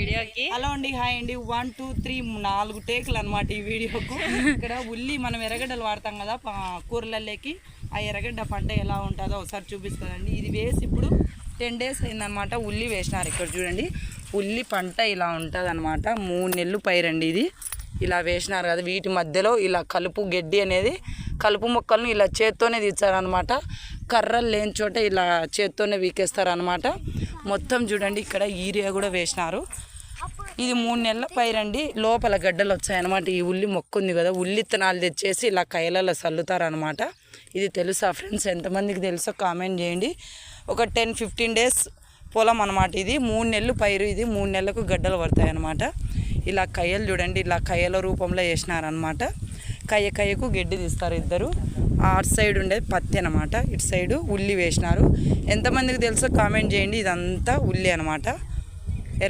వీడియోకి. హలో అండి హాయ్ అండి. వన్ టూ త్రీ నాలుగు టేకులు అనమాట ఈ వీడియోకు. ఇక్కడ ఉల్లి మనం ఎర్రగడ్డలు వాడతాం కదా కూరలలోకి ఆ ఎర్రగడ్డ పంట ఎలా ఉంటుందో ఒకసారి చూపిస్తుందండి ఇది వేసి ఇప్పుడు టెన్ డేస్ అయిందనమాట ఉల్లి వేసినారు ఇక్కడ చూడండి. ఉల్లి పంట ఇలా ఉంటుంది అనమాట మూడు నెలలు పైరండి ఇది. ఇలా వేసినారు కదా వీటి మధ్యలో ఇలా కలుపు గడ్డి అనేది కలుపు మొక్కలను ఇలా చేత్తోనే తీస్తారనమాట కర్రలు లేని చోట ఇలా చేత్తోనే వీకేస్తారనమాట మొత్తం చూడండి ఇక్కడ ఈరియా కూడా వేసినారు. ఇది మూడు నెలల పైరండి లోపల గడ్డలు వచ్చాయన్నమాట. ఈ ఉల్లి మొక్క ఉంది కదా ఉల్లి ఇత్తనాలు తెచ్చేసి ఇలా కైలలో చల్లుతారనమాట ఇది తెలుసా ఫ్రెండ్స్ ఎంతమందికి తెలుసో కామెంట్ చేయండి. ఒక టెన్ ఫిఫ్టీన్ డేస్ పొలం అనమాట ఇది. మూడు నెలలు పైరు ఇది మూడు నెలలకు గడ్డలు పడతాయి అనమాట ఇలా కయ్యలు చూడండి ఇలా కయ్యల రూపంలో వేసినారనమాట కయ్య కయ్యకు గడ్డి తీస్తారు ఇద్దరు. అటు సైడ్ ఉండేది పత్తి అనమాట ఇటు సైడు ఉల్లి వేసినారు. ఎంతమందికి తెలుసో కామెంట్ చేయండి. ఇదంతా ఉల్లి అనమాట